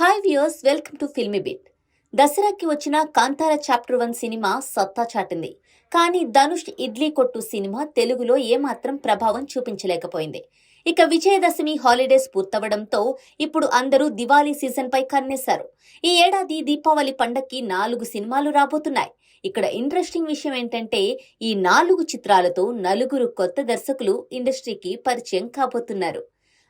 Hi viewers welcome to filmy bit దసరాకి వచ్చిన Kantara chapter one cinema సత్తా చాటింది. కానీ ధనుష్ ఇడ్లీ కొట్టు సినిమా తెలుగులో ఏమాత్రం ప్రభావం చూపించలేకపోయింది. ఇక విజయదశమి హాలిడేస్ పూర్తవడంతో ఇప్పుడు అందరూ దివాళీ సీజన్ పై కన్నేశారు. ఈ ఏడాది దీపావళి పండక్కి నాలుగు సినిమాలు రాబోతున్నాయి. ఇక్కడ ఇంట్రెస్టింగ్ విషయం ఏంటంటే ఈ నాలుగు చిత్రాలతో నలుగురు కొత్త దర్శకులు ఇండస్ట్రీకి పరిచయం కాబోతున్నారు.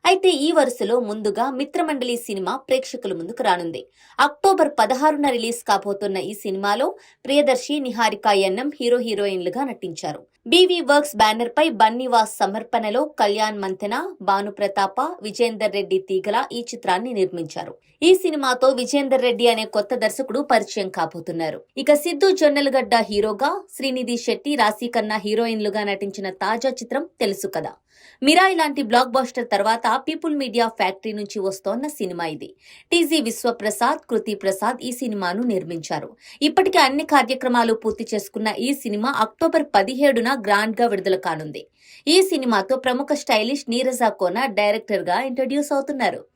అయితే ఈ వరుసలో ముందుగా మిత్రమండలి సినిమా ప్రేక్షకుల ముందుకు రానుంది. అక్టోబర్ పదహారున రిలీజ్ కాబోతున్న ఈ సినిమాలో ప్రియదర్శి నిహారిక ఎన్ఎం హీరో హీరోయిన్లుగా నటించారు. బీవీ వర్క్స్ బ్యానర్ పై బన్నీవాస్ సమర్పణలో కళ్యాణ్ మంతెన భానుప్రతాప విజేందర్ రెడ్డి తీగల ఈ చిత్రాన్ని నిర్మించారు. ఈ సినిమాతో విజేందర్ రెడ్డి అనే కొత్త దర్శకుడు పరిచయం కాబోతున్నారు. ఇక సిద్ధు జొన్నలగడ్డ హీరోగా శ్రీనిధి శెట్టి రాశీకన్నా హీరోయిన్లుగా నటించిన తాజా చిత్రం తెలుసు కదా. మిరాయి లాంటి బ్లాక్ బాస్టర్ తర్వాత పీపుల్ మీడియా ఫ్యాక్టరీ నుంచి వస్తోన్న సినిమా ఇది. టీజీ విశ్వప్రసాద్ కృతి ప్రసాద్ ఈ సినిమాను నిర్మించారు. ఇప్పటికే అన్ని కార్యక్రమాలు పూర్తి చేసుకున్న ఈ సినిమా అక్టోబర్ పదిహేడున గ్రాండ్గా విడుదల కానుంది. ఈ సినిమాతో ప్రముఖ స్టైలిష్ నీరజా కోన డైరెక్టర్గా ఇంట్రడ్యూస్ అవుతున్నారు.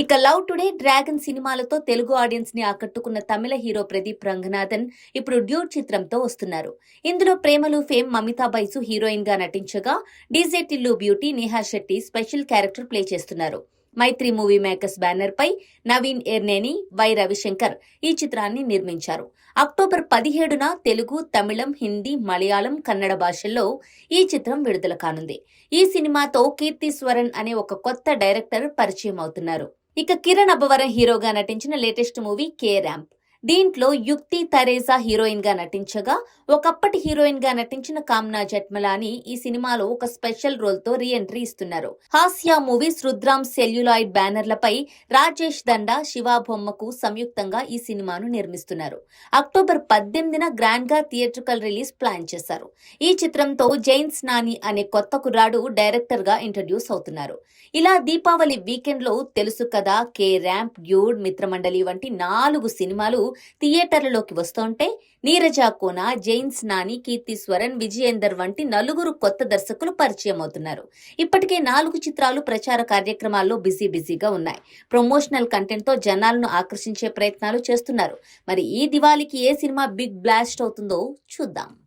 ఇక లవ్ టుడే డ్రాగన్ సినిమాలతో తెలుగు ఆడియన్స్ని ఆకట్టుకున్న తమిళ హీరో ప్రదీప్ రంగనాథన్ ఇప్పుడు డ్యూట్ చిత్రంతో వస్తున్నారు. ఇందులో ప్రేమలు ఫేమ్ మమితా బైసు హీరోయిన్గా నటించగా DJ Tillu beauty Neha Shetty special character play చేస్తున్నారు. మైత్రి మూవీ మేకర్స్ బ్యానర్ పై నవీన్ ఎర్నేని వై రవిశంకర్ ఈ చిత్రాన్ని నిర్మించారు. అక్టోబర్ పదిహేడున తెలుగు తమిళం హిందీ మలయాళం కన్నడ భాషల్లో ఈ చిత్రం విడుదల కానుంది. ఈ సినిమాతో కీర్తి స్వరన్ అనే ఒక కొత్త డైరెక్టర్ పరిచయం అవుతున్నారు. ఇక కిరణ్ అబ్బవరం హీరోగా నటించిన లేటెస్ట్ మూవీ కే ర్యాంప్. దీంట్లో యుక్తి తరేజా హీరోయిన్గా నటించగా ఒకప్పటి హీరోయిన్గా నటించిన కామ్నా జట్మలాని ఈ సినిమాలో ఒక స్పెషల్ రోల్తో రీ ఎంట్రీ ఇస్తున్నారు. హాస్య మూవీస్ రుద్రామ్ సెల్యులాయిడ్ బ్యానర్లపై రాజేష్ దండా శివ బొమ్మకు సంయుక్తంగా ఈ సినిమాను నిర్మిస్తున్నారు. అక్టోబర్ పద్దెనిమిదిన గ్రాండ్గా థియేట్రికల్ రిలీజ్ ప్లాన్ చేశారు. ఈ చిత్రంతో జైన్స్ నాని అనే కొత్త కుర్రాడు డైరెక్టర్గా ఇంట్రడ్యూస్ అవుతున్నారు. ఇలా దీపావళి వీకెండ్లో తెలుసు కదా కే ర్యాంప్ డ్యూడ్ మిత్రమండలి వంటి నాలుగు సినిమాలు థియేటర్లలోకి వస్తుంటే నీరజా కోన జైన్స్ నాని కీర్తిస్వరన్ విజయేందర్ వంటి నలుగురు కొత్త దర్శకులు పరిచయం అవుతున్నారు ఇప్పటికే నాలుగు చిత్రాలు ప్రచార కార్యక్రమాల్లో బిజీ బిజీగా ఉన్నాయి. ప్రమోషనల్ కంటెంట్తో జనాలను ఆకర్షించే ప్రయత్నాలు చేస్తున్నారు. మరి ఈ దివాళీకి ఏ సినిమా బిగ్ బ్లాస్ట్ అవుతుందో చూద్దాం.